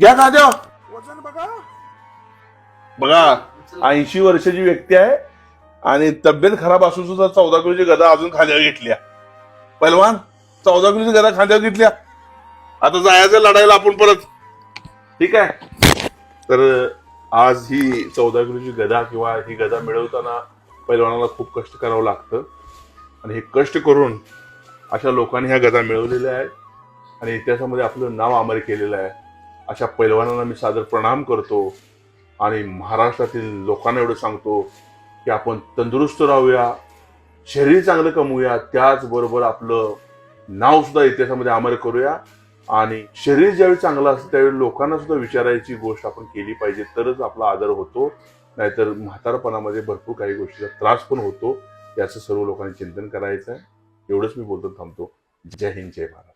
घ्या खाद्या वजन बघा. बघा ऐंशी वर्षाची व्यक्ती आहे आणि तब्येत खराब असून सुद्धा चौदा किलोची गदा अजून खांद्यावर घेतल्या. पैलवान चौदा किलोची गदा खांद्यावर घेतल्या. आता जायचं लढायला आपण परत. ठीक आहे? तर आज ही चौदा किलोची गदा किंवा ही गदा मिळवताना पैलवानाला खूप कष्ट करावं लागतं. आणि हे कष्ट करून अशा लोकांनी ह्या गदा मिळवलेल्या आहेत. आणि इतिहासामध्ये आपलं नाव अमर केलेलं आहे. अशा पैलवानांना मी सादर प्रणाम करतो आणि महाराष्ट्रातील लोकांना एवढं सांगतो की आपण तंदुरुस्त राहूया शरीर चांगलं कमवूया त्याचबरोबर आपलं नावसुद्धा इतिहासामध्ये अमर करूया आणि शरीर ज्यावेळी चांगलं असतं त्यावेळी लोकांना सुद्धा विचारायची गोष्ट आपण केली पाहिजे तरच आपला आदर होतो. नाहीतर म्हातारपणामध्ये भरपूर काही गोष्टीचा त्रास पण होतो. याचं सर्व लोकांनी चिंतन करायचं आहे एवढंच मी बोलतो थांबतो. जय हिंद जय भारत.